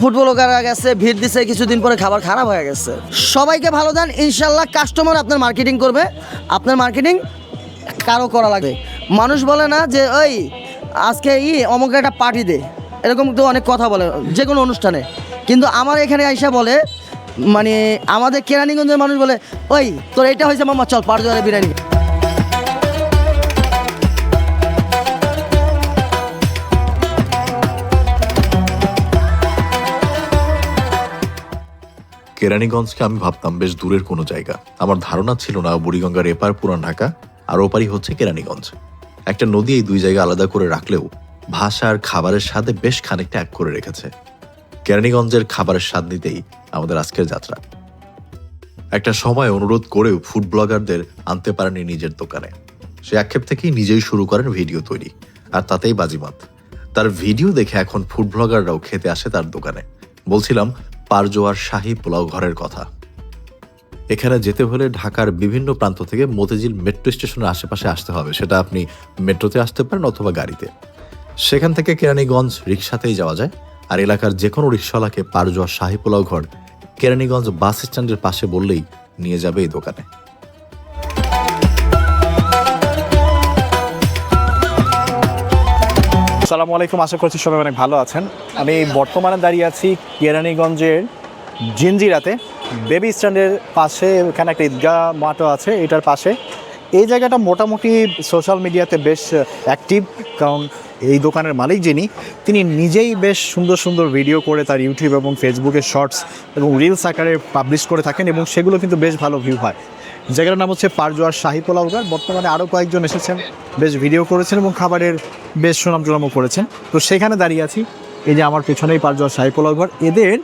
ফুটবলাররা গেছে, ভিড় দিছে, কিছুদিন পরে খাবার খারাপ হয়ে গেছে। সবাইকে ভালো দেন ইনশাল্লাহ কাস্টমার আপনার মার্কেটিং করবে। আপনার মার্কেটিং কারও করা লাগে মানুষ বলে না যে, ওই, আজকে ই অমুক একটা পার্টি দে। এরকম তো অনেক কথা বলে, যে কোনো অনুষ্ঠানে। কিন্তু আমার এখানে আইসা বলে মানে আমাদের কেরানীগঞ্জের মানুষ বলে, ওই, তোর এটা হয়েছে, মামা, চল পাড় বিরিয়ানি। কেরানীগঞ্জকে আমি ভাবতাম বেশ দূরের কোনো জায়গা। আমার ধারণা ছিল না বুড়িগঙ্গার এপার পুরান ঢাকা, আর ওপারই হচ্ছে কেরানীগঞ্জ। একটা নদী এই দুই জায়গা আলাদা করে রাখলেও ভাষা আর খাবারের স্বাদে বেশ খানিকটা এক করে রেখেছে। কেরানীগঞ্জের খাবারের স্বাদ নিতেই আমাদের আজকের যাত্রা। একটা সময় অনুরোধ করেও ফুড ব্লগারদের আনতে পারেনি নিজের দোকানে। সে আক্ষেপ থেকেই নিজেই শুরু করেন ভিডিও তৈরি, আর তাতেই বাজিমাত। তার ভিডিও দেখে এখন ফুড ব্লগাররাও খেতে আসে তার দোকানে। বলছিলাম পারজোয়ার শাহী পোলাও ঘরের কথা। এখানে যেতে হলে ঢাকার বিভিন্ন প্রান্ত থেকে মতিঝিল মেট্রো স্টেশনের আশেপাশে আসতে হবে। সেটা আপনি মেট্রোতে আসতে পারেন অথবা গাড়িতে। সেখান থেকে কেরানীগঞ্জ রিক্সাতেই যাওয়া যায়। আর এলাকার যে কোনো রিক্সাওয়ালাকে পারজোয়ার শাহী পোলাও ঘর কেরানীগঞ্জ বাস স্ট্যান্ডের পাশে বললেই নিয়ে যাবে এই দোকানে। আসসালামু আলাইকুম, আশা করছি সবাই অনেক ভালো আছেন। আমি বর্তমানে দাঁড়িয়ে আছি কেরানীগঞ্জের জিঞ্জিরাতে বেবি স্ট্যান্ডের পাশে এখানে একটা ঈদগাহ মাঠও আছে, এটার পাশে। এই জায়গাটা মোটামুটি সোশ্যাল মিডিয়াতে বেশ অ্যাক্টিভ, কারণ এই দোকানের মালিক যিনি, তিনি নিজেই বেশ সুন্দর সুন্দর ভিডিও করে তার ইউটিউব এবং ফেসবুকে শর্টস এবং রিলস আকারে পাবলিশ করে থাকেন এবং সেগুলো কিন্তু বেশ ভালো ভিউ হয়। জায়গাটার নাম হচ্ছে পারজোয়ার শাহি বর্তমানে আরও কয়েকজন এসেছেন। বেশ ভিডিও করেছেন এবং খাবারের বেশ সুনাম টুনামও করেছেন। তো সেখানে দাঁড়িয়ে আছি। এই যে আমার পেছনেই পারজোয়ার শাহি এদের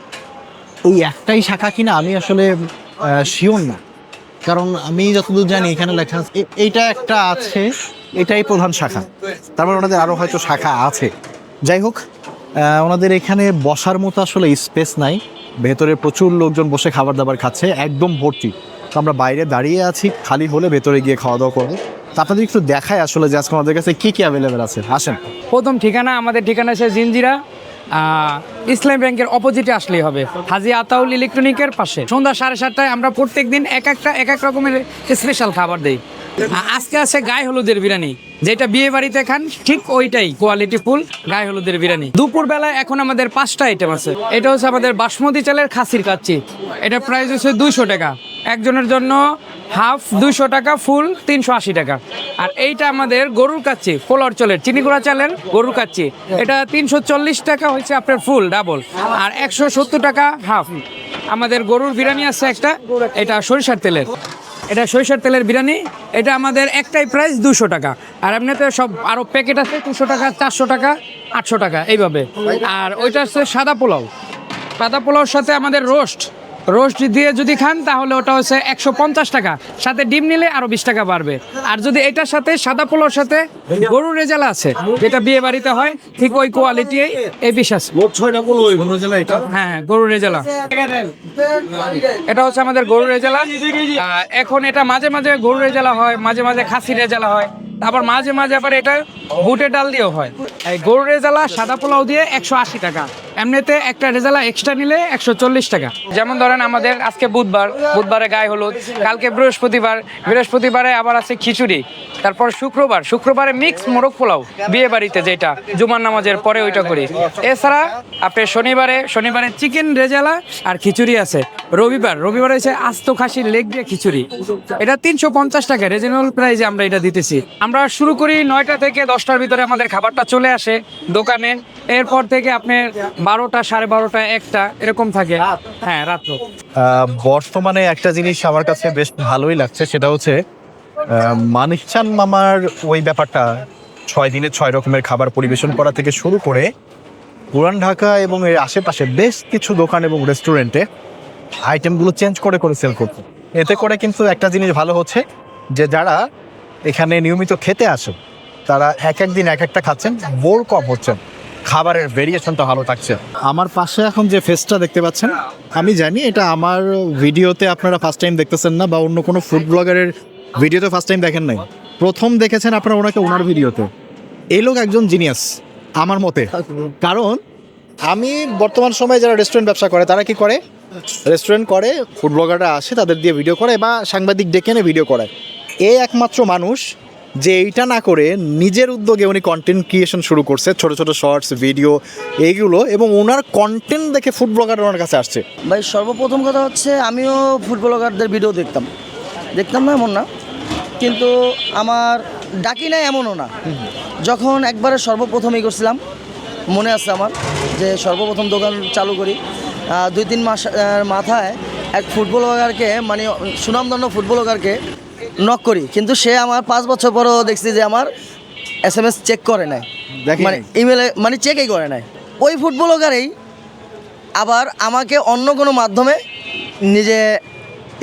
এই একটাই শাখা কিনা আমি আসলে শিওর না। কারণ আমি যতদূর জানি এখানে লেখা এইটা একটা আছে, এটাই প্রধান শাখা। তারপর ওনাদের আরও হয়তো শাখা আছে। যাই হোক ওনাদের এখানে বসার মতো আসলে স্পেস নাই। ভেতরে প্রচুর লোকজন বসে খাবার দাবার খাচ্ছে, একদম ভর্তি। তো আমরা বাইরে দাঁড়িয়ে আছি, খালি হলে ভেতরে গিয়ে খাওয়া দাওয়া করব আপনাদের একটু দেখায় আসলে যে আজকে আমাদের কাছে কী কী অ্যাভেলেবেল আছে। আসেন। প্রথম ঠিকানা আমাদের ঠিকানা আছে জিনজিরা ইসলাম ব্যাংকের অপোজিটে আসলেই হবে। হাজি আতাউল ইলেকট্রনিকের পাশে। সন্ধ্যা সাড়ে সাতটায় আমরা প্রত্যেক দিন এক একটা, এক এক রকমের স্পেশাল খাবার দিই। আজকে আছে গায়ে হলুদের বিরিয়ানি। যেটা বিয়ে বাড়িতে খান, ঠিক ওইটাই কোয়ালিটি ফুল গায়ে হলুদের বিরিয়ানি। দুপুর বেলায় এখন আমাদের পাঁচটা আইটেম আছে। এটা হচ্ছে আমাদের বাসমতি চালের খাসির কাচ্চি। এটা প্রাইস হচ্ছে দুইশো টাকা। একজনের জন্য হাফ দুশো টাকা, ফুল তিনশো আশি টাকা। আর এইটা আমাদের গরুর কাচ্চি পোলার চলের চিনি গুঁড়া চালের গরুর কাচ্চি। এটা তিনশো চল্লিশ টাকা হচ্ছে আপনার ফুল, ডাবল। আর একশো সত্তর টাকা হাফ। আমাদের গরুর বিরিয়ানি আছে একটা, এটা সরিষার তেলের। এটা সরিষার তেলের বিরিয়ানি, এটা আমাদের একটাই প্রাইস দুশো টাকা। আর এমনিতে সব আরও প্যাকেট আছে দুশো টাকা, চারশো টাকা, আটশো টাকা, এইভাবে। আর ওইটা হচ্ছে সাদা পোলাও। সাদা পোলাওর সাথে আমাদের রোস্ট। রোস্ট দিয়ে যদি খান তাহলে ওটা হচ্ছে একশো পঞ্চাশ টাকা। সাথে ডিম নিলে আরও বিশ টাকা বাড়বে। আর যদি এটার সাথে সাদা পোলাওর সাথে গরুর রেজালা আছে যেটা বিয়ে বাড়িতে হয় ঠিক ওই কোয়ালিটি এই আছে। হ্যাঁ গরুর রেজালা। এটা হচ্ছে আমাদের গরুর রেজালা। এখন এটা মাঝে মাঝে গরুর রেজালা হয় মাঝে মাঝে খাসি রেজালা হয়। তারপর মাঝে মাঝে আবার এটা বুটের ডাল দিয়েও হয়। এই গরুর রেজালা সাদা পোলাও দিয়ে একশো আশি টাকা। এমনিতে একটা রেজালা এক্সট্রা নিলে একশো চল্লিশ টাকা। যেমন ধরেন আমাদের আজকে বুধবার, বুধবারে গায়ে হলুদ, কালকে বৃহস্পতিবার, বৃহস্পতিবারে আবার আছে খিচুড়ি, তারপর শুক্রবার, শুক্রবারে মিক্স মোরগ পোলাও বিয়ে বাড়িতে যেটা, জুমার নামাজের পরে ওইটা করি। এছাড়া আপনি শনিবারে শনিবারে চিকেন রেজালা আর খিচুড়ি আছে। রবিবার রবিবার হচ্ছে আস্ত খাসির লেগ দিয়ে খিচুড়ি। এটা তিনশো পঞ্চাশ টাকা রিজনেবল প্রাইসে আমরা এটা দিতেছি। আমরা শুরু করি নয়টা থেকে দশটার ভিতরে আমাদের খাবারটা চলে আসে দোকানে। এরপর থেকে আপনার বারোটা সাড়ে বারোটা একটা এরকম থাকে। হ্যাঁ আহ, বর্তমানে একটা জিনিস আমার কাছে বেশ ভালোই লাগছে সেটা হচ্ছে মানিকচান মামার ওই ব্যাপারটা ছয় দিনে ছয় রকমের খাবার পরিবেশন করা থেকে শুরু করে পুরান ঢাকা এবং এর আশেপাশে বেশ কিছু দোকান এবং রেস্টুরেন্টে আইটেমগুলো চেঞ্জ করে করে সেল করছে। এতে করে কিন্তু একটা জিনিস ভালো হচ্ছে যে যারা এখানে নিয়মিত খেতে আসে তারা এক এক দিন এক একটা খাচ্ছেন বোর কম হচ্ছেন। খাবারের ভেরিয়েশনটা ভালো থাকছে। আমার পাশে এখন যে ফেসটা দেখতে পাচ্ছেন, আমি জানি এটা আমার ভিডিওতে আপনারা ফার্স্ট টাইম দেখতেছেন না বা অন্য কোনো ফুড ব্লগারের ভিডিওতে ফার্স্ট টাইম দেখেন নাই। প্রথম দেখেছেন আপনারা ওনাকে ওনার ভিডিওতে এই লোক একজন জিনিয়াস আমার মতে। কারণ, আমি বর্তমান সময়ে যারা রেস্টুরেন্ট ব্যবসা করে, তারা কি করে? রেস্টুরেন্ট করে ফুড ব্লগাররা আসে, তাদের দিয়ে ভিডিও করে বা সাংবাদিক ডেকে এনে ভিডিও করে এই একমাত্র মানুষ যে এইটা না করে নিজের উদ্যোগে উনি কন্টেন্ট ক্রিয়েশন শুরু করছে ছোট ছোট শর্টস ভিডিও এইগুলো এবং ওনার কন্টেন্ট দেখে ফুড ব্লগার ওনার কাছে আসছে। ভাই সর্বপ্রথম কথা হচ্ছে আমিও ফুটবলারদের ভিডিও দেখতাম। দেখতাম না এমন না কিন্তু আমার ডাকি নাই এমনও না। যখন একবারে সর্বপ্রথম সর্বপ্রথমই করছিলাম মনে আছে আমার যে সর্বপ্রথম দোকান চালু করি দুই তিন মাস মাথায় এক ফুটবলারকে মানে সুনামধন্য ফুটবলারকে নক করি। কিন্তু সে আমার পাঁচ বছর পরও দেখছি যে আমার এস এম এস চেক করে নাই? মানে ইমেলে মানে চেকই করে নাই। ওই ফুটবলারেই আবার আমাকে অন্য কোনো মাধ্যমে নিজে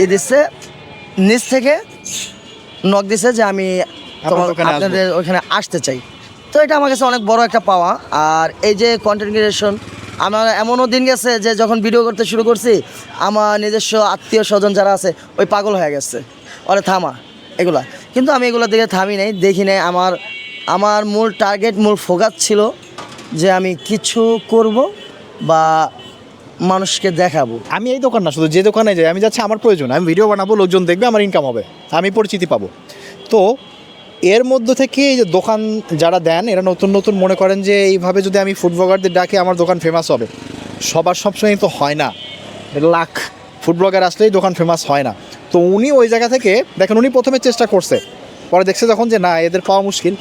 এ দিচ্ছে নিজ থেকে নক দিছে যে আমি আপনাদের ওখানে আসতে চাই। তো এটা আমার কাছে অনেক বড় একটা পাওয়া। আর এই যে কন্টেন্ট ক্রিয়েশন আমার এমনও দিন গেছে যে যখন ভিডিও করতে শুরু করছি আমার নিজস্ব আত্মীয় স্বজন যারা আছে ওই পাগল হয়ে গেছে। ওরে থামা। এগুলা। কিন্তু আমি এগুলো দিকে থামি নাই, দেখি নাই আমার আমার মূল টার্গেট মূল ফোকাস ছিল যে আমি কিছু করব বা মানুষকে দেখাবো। আমি এই দোকান না, শুধু যে দোকানে যাই, আমি যাচ্ছি আমার প্রয়োজন, আমি ভিডিও বানাবো, লোকজন দেখবে, আমার ইনকাম হবে, আমি পরিচিতি পাবো। তো এর মধ্য থেকে এই যে দোকান যারা দেন, এরা নতুন নতুন মনে করেন যে এইভাবে যদি আমি ফুড ব্লগারদের ডাকে, আমার দোকান ফেমাস হবে। সবার সবসময় তো হয় না, লাখ ফুড ব্লগার আসলেই দোকান ফেমাস হয় না। তো উনি ওই জায়গা থেকে দেখেন উনি প্রথমে চেষ্টা করছে। পরে দেখছে যখন যে না এদের পাওয়া মুশকিল।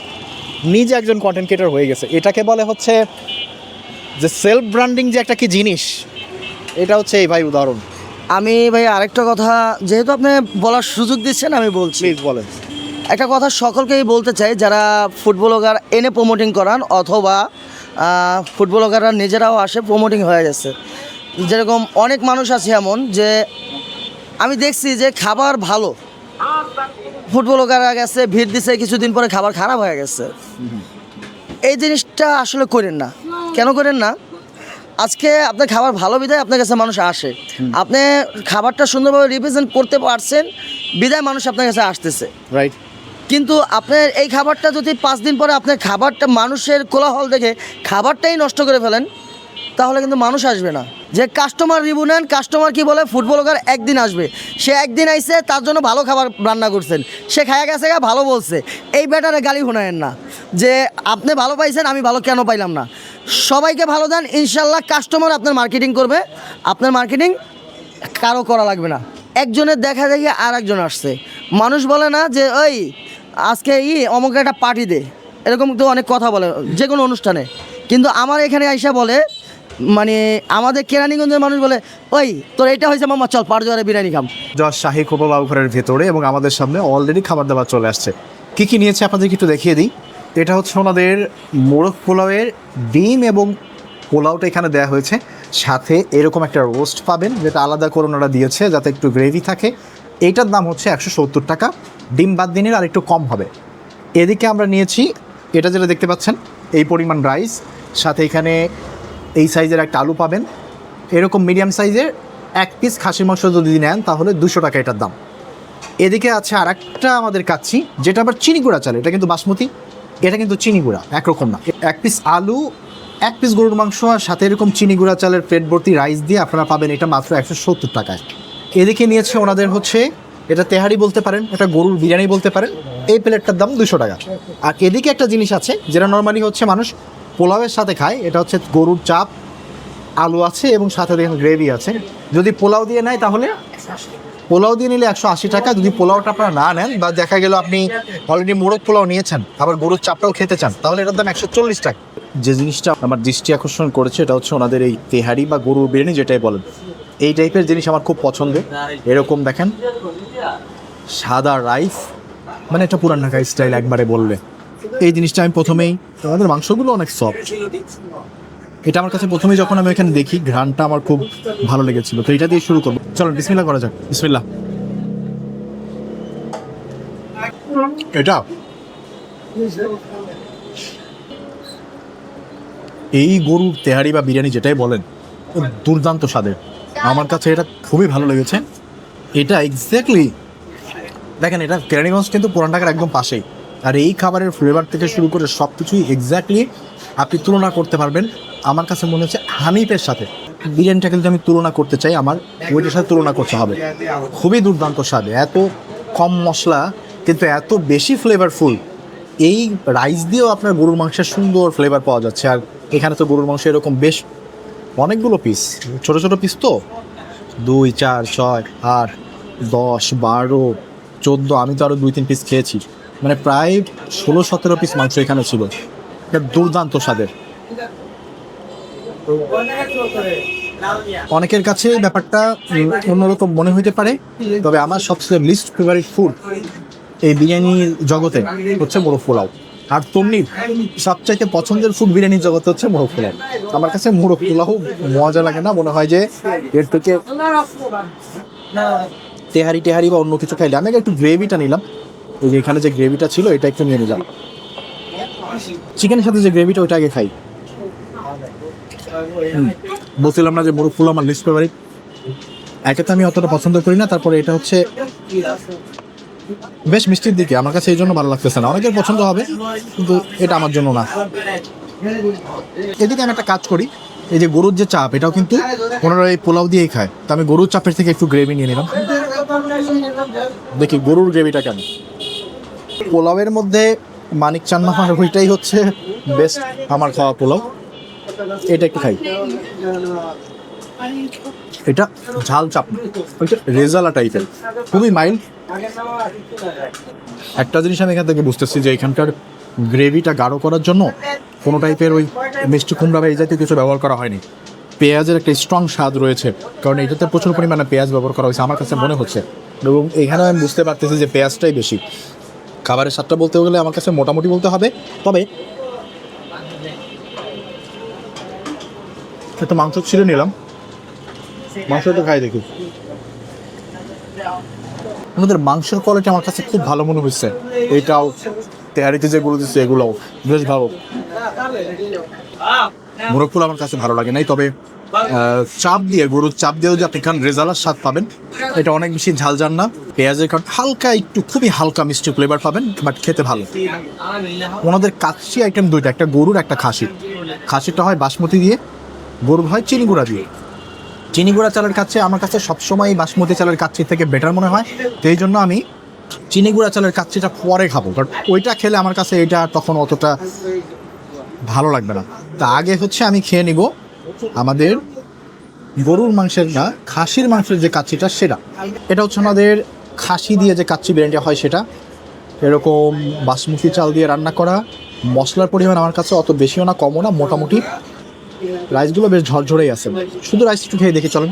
নিজে একজন কন্টেন্ট ক্রিয়েটার হয়ে গেছে। এটাকে বলে হচ্ছে যে সেলফ ব্র্যান্ডিং যে একটা কি জিনিস এটা হচ্ছে এই ভাই উদাহরণ। আমি ভাই আরেকটা কথা যেহেতু আপনি বলার সুযোগ দিচ্ছেন আমি বলছি। প্লিজ বলেন। একটা কথা সকলকেই বলতে চাই যারা ফুটবলার এনে প্রমোটিং করান অথবা ফুটবলাররা নিজেরাও আসে প্রমোটিং হয়ে গেছে। যেরকম অনেক মানুষ আছে এমন যে আমি দেখছি যে খাবার ভালো। ফুটবলাররা গেছে ভিড় দিছে কিছুদিন পরে খাবার খারাপ হয়ে গেছে। এই জিনিসটা আসলে করেন না। কেন করেন না? আজকে আপনার খাবার ভালো বিদায় আপনার কাছে মানুষ আসে। আপনি খাবারটা সুন্দরভাবে রিপ্রেজেন্ট করতে পারছেন বিদায় মানুষ আপনার কাছে আসতেছে। রাইট কিন্তু আপনার এই খাবারটা যদি পাঁচ দিন পরে আপনার খাবারটা মানুষের কোলাহল দেখে খাবারটাই নষ্ট করে ফেলেন তাহলে কিন্তু মানুষ আসবে না। যে কাস্টমার রিভিউ নেন কাস্টমার কি বলে ফুটবলার একদিন আসবে। সে একদিন আইসে তার জন্য ভালো খাবার রান্না করছেন। সে খায়া গেছে গা, ভালো বলছে। এই ব্যাটারে গালি শোনায়েন না। যে আপনি ভালো পাইছেন, আমি ভালো কেন পাইলাম না? সবাইকে ভালো দেন ইনশাল্লাহ কাস্টমার আপনার মার্কেটিং করবে। আপনার মার্কেটিং কারও করা লাগবে না। একজনের দেখা দেখি আর একজন আসছে। মানুষ বলে না যে, ওই, আজকে ই অমুক একটা পার্টি দে। এরকম তো অনেক কথা বলে যে কোনো অনুষ্ঠানে। কিন্তু আমার এখানে আইসা বলে মানে আমাদের কেরানীগঞ্জের মানুষ বলে, ওই, তোর এটা হয়েছে মামা চল পাড় জোয়ারে বিরিয়ানি খাম। যশ শাহী কোপা ঘরের ভেতরে এবং আমাদের সামনে অলরেডি খাবার দাবার চলে আসছে। কি কি নিয়েছে আপনাদেরকে একটু দেখিয়ে দিই। এটা হচ্ছে ওনাদের মোরগ পোলাওয়ের ডিম এবং পোলাওটা এখানে দেওয়া হয়েছে। সাথে এরকম একটা রোস্ট পাবেন, যেটা আলাদা করে ওনারা দিয়েছে, যাতে একটু গ্রেভি থাকে। এইটার দাম হচ্ছে একশো সত্তর টাকা। ডিম বাদ দিনের আর একটু কম হবে। এদিকে আমরা নিয়েছি, এটা যেটা দেখতে পাচ্ছেন, এই পরিমাণ রাইস সাথে এখানে এই সাইজের একটা আলু পাবেন। এরকম মিডিয়াম সাইজের এক পিস খাসির মাংস যদি নেন, তাহলে দুশো টাকা এটার দাম। এদিকে আছে আর একটা আমাদের কাচ্ছি যেটা আবার চিনি গুঁড়া চাল। এটা কিন্তু বাসমতি, এটা কিন্তু চিনি গুঁড়া, একরকম না। এক পিস আলু, এক পিস গরুর মাংস আর সাথে এরকম চিনি গুঁড়া চালের প্লেট ভর্তি রাইস দিয়ে আপনারা পাবেন এটা মাত্র একশো সত্তর টাকায়। এদিকে নিয়েছে ওনাদের হচ্ছে, এটা তেহারি বলতে পারেন, এটা গরুর বিরিয়ানি বলতে পারেন। এই প্লেটটার দাম দুশো টাকা। আর এদিকে একটা জিনিস আছে, যেটা নর্মালি হচ্ছে মানুষ পোলাওয়ের সাথে খায় এটা হচ্ছে গরুর চাপ, আলু আছে এবং সাথে দেখেন গ্রেভি আছে। যদি পোলাও দিয়ে নেয় তাহলে পোলাও দিয়ে নিলে একশো আশি টাকা, যদি পোলাওটা আপনারা না নেন বা দেখা গেল আপনি অলরেডি মোরগ পোলাও নিয়েছেন, আবার গরুর চাপটাও খেতে চান, তাহলে এটার দাম একশো চল্লিশ টাকা। যে জিনিসটা আমার দৃষ্টি আকর্ষণ করেছে, এটা হচ্ছে ওনাদের এই তেহারি বা গরুর বিরিয়ানি যেটাই বলেন। এই টাইপের জিনিস আমার খুব পছন্দের। এরকম দেখেন সাদা রাইস মানে এটা পুরান ঢাকা স্টাইল একবারে বললে। এই জিনিসটা আমি প্রথমেই আমাদের মাংসগুলো অনেক সফট এটা আমার কাছে প্রথমে যখন আমি এখানে দেখি, ঘ্রাণটা আমার খুব ভালো লেগেছিল। তো এটা দিয়ে শুরু করব। চলো বিসমিল্লা করা যাক। বিসমিল্লা এটা? এই গরুর তেহারি বা বিরিয়ানি যেটাই বলেন, দুর্দান্ত স্বাদের। আমার কাছে এটা খুবই ভালো লেগেছে। এটা এক্স্যাক্টলি দেখেন, এটা কেরানীগঞ্জ কিন্তু পুরান ঢাকার একদম পাশেই। আর এই খাবারের ফ্লেভার থেকে শুরু করে সব কিছুই এক্স্যাক্টলি আপনি তুলনা করতে পারবেন। আমার কাছে মনে হচ্ছে হানিফের সাথে। বিরিয়ানিটাকে যদি আমি তুলনা করতে চাই, আমার ওইটার সাথে তুলনা করতে হবে। খুবই দুর্দান্ত স্বাদে, এত কম মশলা, কিন্তু এত বেশি ফ্লেভারফুল এই রাইস দিয়েও আপনার গরুর মাংসের সুন্দর ফ্লেভার পাওয়া যাচ্ছে, আর এখানে তো গরুর মাংস এরকম বেশ অনেকগুলো পিস ছোট ছোট পিস তো। দুই, চার, ছয়, আট, দশ, বারো, চোদ্দ, আমি তো আরও দুই, তিন পিস খেয়েছি। মানে প্রায় ষোলো, সতেরো পিস মাংস এখানে ছিল। দুর্দান্ত স্বাদের। অনেকের কাছে ব্যাপারটা অন্যরকম মনে হইতে পারে, তবে আমার সবচেয়ে লিস্ট ফেভারিট ফুড এই বিরিয়ানির জগতে হচ্ছে মোরগ পোলাও। আর তমনি সবচাইতে পছন্দের ফুড বিরিয়ানির জগতে হচ্ছে মোরগ পোলাও। আমার কাছে মোরগ পোলাও মজা লাগে না, মনে হয় যে এর থেকে তেহারি টেহারি বা অন্য কিছু খাইলে। আমি একটু গ্রেভিটা নিলাম। ওই যে এখানে যে গ্রেভিটা ছিল, এটা একটু নিয়ে নিলাম চিকেনের সাথে যে গ্রেভিটা, ওইটা আগে খাই। বলছিলাম না যে মোরগ পোলাও আমার লিস্ট ফেভারিট একে তো আমি অতটা পছন্দ করি না, তারপরে এটা হচ্ছে বেশ মিষ্টির দিকে। আমার কাছে এই জন্য ভালো লাগতেছে না। অনেকের পছন্দ হবে, কিন্তু এটা আমার জন্য না। এদিকে আমি একটা কাজ করি। এই যে গরুর যে চাপ, এটাও কিন্তু ওনারা এই পোলাও দিয়েই খায়। তো আমি গরুর চাপের থেকে একটু গ্রেভি নিয়ে নিলাম। দেখি গরুর গ্রেভিটা কেন পোলাওয়ের মধ্যে মানিক চান মামার ওইটাই হচ্ছে বেস্ট আমার খাওয়া পোলাও। এটা একটু খাই। এটা ঝাল চাপ ওইটা রেজালা টাইপের খুবই মাইল্ড একটা জিনিস আমি এখান থেকে বুঝতেছি যে এখানকার গ্রেভিটা গাঢ় করার জন্য কোনো টাইপের ওই মিষ্টি কুমড়া বা এই জাতীয় কিছু ব্যবহার করা হয়নি। পেঁয়াজের একটা স্ট্রং স্বাদ রয়েছে, কারণ এটাতে প্রচুর পরিমাণে পেঁয়াজ ব্যবহার করা হয়েছে, আমার কাছে মনে হচ্ছে। এবং এখানে আমি বুঝতে পারতেছি যে পেঁয়াজটাই বেশি। খাবারের স্বাদটা বলতে গেলে আমার কাছে মোটামুটি বলতে হবে। তবে একটু মাংস ছিঁড়ে নিলাম। মাংস একটু খাই দেখি। আমাদের মাংসের কোয়ালিটি আমার কাছে খুব ভালো মনে হচ্ছে এটাও তেহারিতে যেগুলো দিচ্ছে এগুলোও বেশ ভালো। মোরগ ফুল আমার কাছে ভালো লাগে নাই, তবে চাপ দিয়ে, গরুর চাপ দিয়েও যে আপনি খান রেজালার স্বাদ পাবেন। এটা অনেক বেশি ঝাল যান না। পেঁয়াজের কারণ হালকা, একটু খুবই হালকা মিষ্টি ফ্লেভার পাবেন বাট খেতে ভালো। ওনাদের কাচ্চি আইটেম দুইটা, একটা গরুর, একটা খাসির। খাসিরটা হয় বাসমতি দিয়ে, গরুর হয় চিনি গুঁড়া দিয়ে। চিনি গুঁড়া চালের কাছে আমার কাছে সবসময় বাসমতি চালের কাচ্চি থেকে বেটার মনে হয়। তো জন্য আমি চিনি গুঁড়া চালের কাচ্চিটা পরে খাব, কারণ ওইটা খেলে আমার কাছে এটা তখন অতটা ভালো লাগবে না। তা আগে হচ্ছে আমি খেয়ে নিব। আমাদের গরুর মাংসের না, খাসির মাংসের যে কাচ্চিটা সেটা। এটা হচ্ছে আমাদের খাসি দিয়ে যে কাচ্চি বিরিয়ানিটা হয় সেটা। এরকম বাসমতি চাল দিয়ে রান্না করা। মশলার পরিমাণ আমার কাছে অত বেশিও না, কমও না, মোটামুটি। রাইসগুলো বেশ ঝরঝরেই আছে। শুধু রাইস একটু খেয়ে দেখে, চলেন।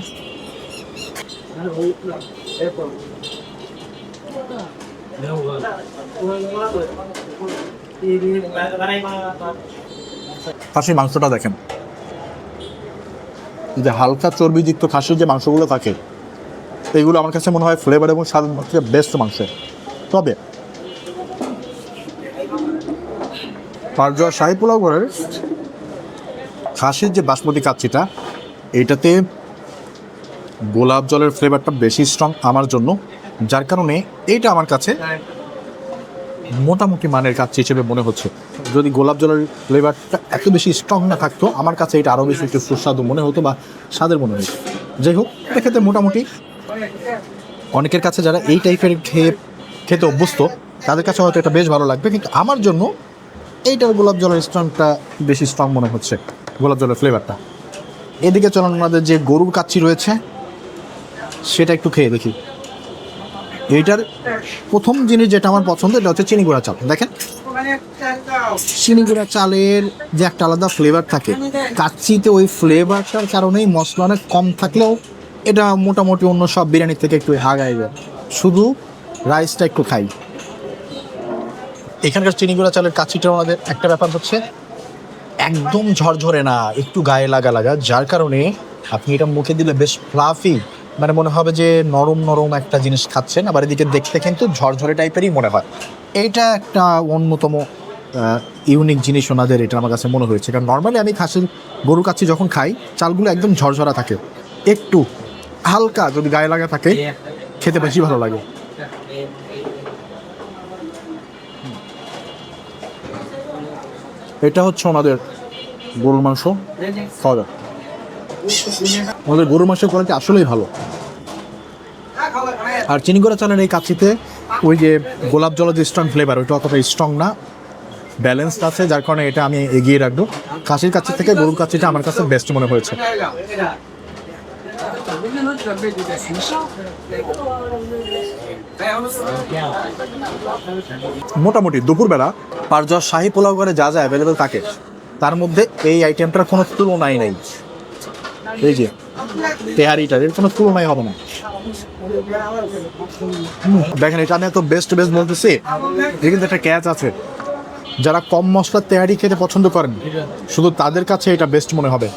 খাসির মাংসটা দেখেন। যে হালকা চর্বিযুক্ত খাসির যে মাংসগুলো থাকে এইগুলো আমার কাছে মনে হয় ফ্লেভার এবং স্বাদ বেস্ট মাংস। তবে পারজোয়া শাহি পোলাও করে খাসির যে বাসমতি কাচ্চিটা এইটাতে গোলাপ জলের ফ্লেভারটা বেশি স্ট্রং আমার জন্য, যার কারণে এইটা আমার কাছে মোটামুটি মানের কাচ্চি হিসেবে মনে হচ্ছে। যদি গোলাপ জলের ফ্লেভারটা এত বেশি স্ট্রং না থাকতো, আমার কাছে এটা আরও বেশি একটু সুস্বাদু মনে হতো বা স্বাদের মনে হতো। যাই হোক, এক্ষেত্রে মোটামুটি অনেকের কাছে যারা এই টাইপের খেয়ে, খেতে অভ্যস্ত, তাদের কাছে হয়তো এটা বেশ ভালো লাগবে, কিন্তু আমার জন্য এইটার গোলাপ জলের স্ট্রংটা বেশি স্ট্রং মনে হচ্ছে, গোলাপ জলের ফ্লেভারটা এদিকে চলুন, আমাদের যে গরুর কাচ্চি রয়েছে, সেটা একটু খেয়ে দেখি। এইটার প্রথম জিনিস যেটা আমার পছন্দ, এটা হচ্ছে চিনি গুঁড়া চাল। দেখেন চিনি গুঁড়া চালের যে একটা আলাদা ফ্লেভার থাকে কাচ্চিতে ওই ফ্লেভারটার কারণেই মশলা অনেক কম থাকলেও এটা মোটামুটি অন্য সব বিরিয়ানির থেকে একটু হাগাই যায় শুধু রাইসটা একটু খাই। এখানকার চিনি গুঁড়া চালের কাচ্চিটা আমাদের একটা ব্যাপার হচ্ছে একদম ঝরঝরে না একটু গায়ে লাগা লাগা যার কারণে আপনি এটা মুখে দিলে বেশ ফ্লাফি মানে মনে হবে যে নরম নরম একটা জিনিস খাচ্ছেন, আবার এদিকে দেখতে কিন্তু ঝরঝরে টাইপেরই মনে হয়। এইটা একটা অন্যতম ইউনিক জিনিস ওনাদের, এটা আমার কাছে মনে হয়েছে। কারণ নর্মালি আমি খাসির গরু কাচ্ছি যখন খাই, চালগুলো একদম ঝরঝরা থাকে। একটু হালকা যদি গায়ে লাগা থাকে, খেতে বেশি ভালো লাগে। এটা হচ্ছে ওনাদের গরুর মাংস। খাওয়া যাক। আমাদের গরুর মাংসের কোয়ালিটি আসলেই ভালো। আর চিনি চিনিগড়া চালের এই কাচ্চিতে ওই যে গোলাপ জলের যে স্ট্রং ফ্লেভার ওইটা অতটা স্ট্রং না। ব্যালেন্সড আছে, যার কারণে এটা আমি এগিয়ে রাখব। খাসির কাচ্চি থেকে গরুর কাচ্চিটা আমার কাছে বেস্ট মনে হয়েছে। মোটামুটি দুপুরবেলা পারজর শাহি পোলাও করে যা যা অ্যাভেলেবেল থাকে তার মধ্যে এই আইটেমটার কোনো তুলনাই নেই। এই যে তেহারিটার এর কোনো তুলনাই হবে না। দেখেন, এটা আমি এত বেস্ট বেস্ট বলতেছি, এর কিন্তু একটা ক্যাচ আছে। যারা কম মশলার তেহারি খেতে পছন্দ করেন, শুধু তাদের কাছে এটা বেস্ট মনে হবে।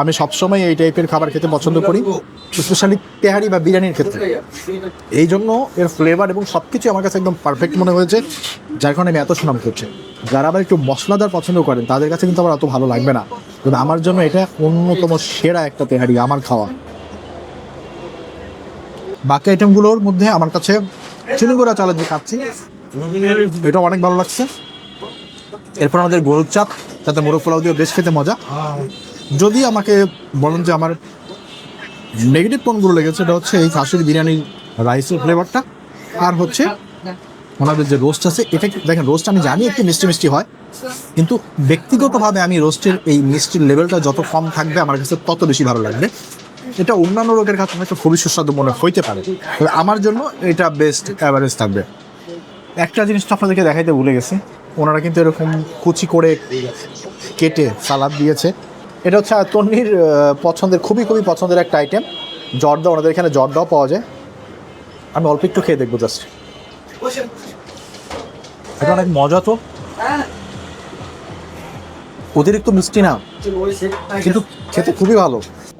আমি সবসময় এই টাইপের খাবার খেতে পছন্দ করি স্পেশালি তেহারি বা বিরিয়ানির ক্ষেত্রে। এই জন্য এর ফ্লেভার এবং সব কিছু আমার কাছে একদম পারফেক্ট মনে হয়েছে, যার কারণে আমি এত সুনাম করছি। যারা আবার একটু মশলাদার পছন্দ করেন, তাদের কাছে কিন্তু আমার অত ভালো লাগবে না। তবে আমার জন্য এটা অন্যতম সেরা একটা তেহারি, আমার খাওয়া। বাকি আইটেমগুলোর মধ্যে আমার কাছে চিনিগুড়া চালের যে খাচ্ছি এটা অনেক ভালো লাগছে। এরপর আমাদের গরুর চাপ তাতে মোরগ পোলাও দিয়ে বেশ খেতে মজা। যদি আমাকে বলেন যে আমার নেগেটিভ কোনগুলো লেগেছে এটা হচ্ছে এই খাসির বিরিয়ানির রাইসের ফ্লেভারটা আর হচ্ছে ওনাদের যে রোস্ট আছে, এটা দেখেন রোস্ট আমি জানি একটু মিষ্টি মিষ্টি হয়, কিন্তু ব্যক্তিগতভাবে আমি রোস্টের এই মিষ্টির লেভেলটা যত কম থাকবে, আমার কাছে তত বেশি ভালো লাগবে। এটা অন্যান্য রোগের কাছে হয়তো খুবই সুস্বাদু মনে হইতে পারে, তবে আমার জন্য এটা বেস্ট অ্যাভারেজ থাকবে। একটা জিনিসটা আপনাদেরকে দেখাইতে ভুলে গেছি, ওনারা কিন্তু এরকম কুচি করে কেটে সালাদ দিয়েছে। এটা হচ্ছে তন্নির পছন্দের খুবই খুবই পছন্দের একটা আইটেম জর্দা ওনাদের এখানে জর্দাও পাওয়া যায়। আমি অল্প একটু খেয়ে দেখব জাস্ট এটা অনেক মজা তো। অতিরিক্ত মিষ্টি না। কিন্তু খেতে খুবই ভালো।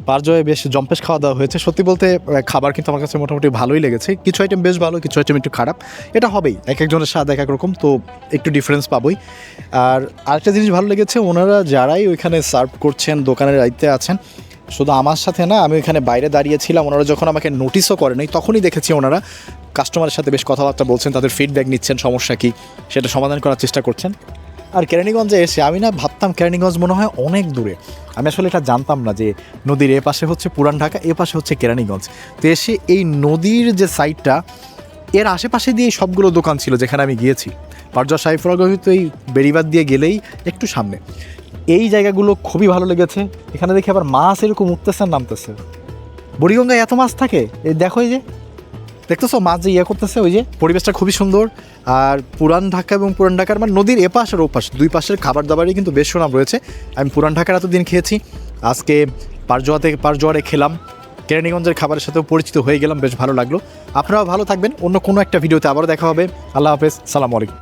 পারজয়ে বেশ জম্পেশ খাওয়া দাওয়া হয়েছে। সত্যি বলতে খাবার কিন্তু আমার কাছে মোটামুটি ভালোই লেগেছে। কিছু আইটেম বেশ ভালো, কিছু আইটেম একটু খারাপ। এটা হবেই, এক একজনের স্বাদ এক এক রকম, তো একটু ডিফারেন্স পাবোই। আর আরেকটা জিনিস ভালো লেগেছে, ওনারা যারাই ওইখানে সার্ভ করছেন, দোকানের দায়িত্বে আছেন, শুধু আমার সাথে না, আমি ওইখানে বাইরে দাঁড়িয়েছিলাম, ওনারা যখন আমাকে নোটিশও করেনি, তখনই দেখেছি ওনারা কাস্টমারের সাথে বেশ কথাবার্তা বলছেন, তাদের ফিডব্যাক নিচ্ছেন, সমস্যা কী, সেটা সমাধান করার চেষ্টা করছেন। আর কেরানীগঞ্জে এসে আমি না ভাবতাম কেরানীগঞ্জ মনে হয় অনেক দূরে। আমি আসলে এটা জানতাম না যে নদীর এ পাশে হচ্ছে পুরান ঢাকা এ পাশে হচ্ছে কেরানীগঞ্জ। তো এসে এই নদীর যে সাইডটা এর আশেপাশে দিয়ে সবগুলো দোকান ছিল যেখানে আমি গিয়েছি। পারজা সাইফুরাগহি তো এই বেড়িবাদ দিয়ে গেলেই একটু সামনে। এই জায়গাগুলো খুবই ভালো লেগেছে। এখানে দেখি আবার মাছ এরকম উঠতেছে নামতেছে। বুড়িগঙ্গায় এত মাছ থাকে? এই দেখো যে। দেখতেছো, মাছ যে ইয়ে করতেছে, ওই যে পরিবেশটা খুবই সুন্দর। আর পুরান ঢাকা এবং পুরান ঢাকার মানে নদীর এপাশ আর ওপাশ, দুই পাশের খাবার দাবারই কিন্তু বেশ সুনাম রয়েছে। আমি পুরান ঢাকার এতদিন খেয়েছি, আজকে পারজোয়াতে পারজোয়ারে খেলাম। কেরানীগঞ্জের খাবারের সাথেও পরিচিত হয়ে গেলাম, বেশ ভালো লাগল। আপনারাও ভালো থাকবেন, অন্য কোনো একটা ভিডিওতে আবারও দেখা হবে। আল্লাহ হাফেজ, সালাম আলাইকুম।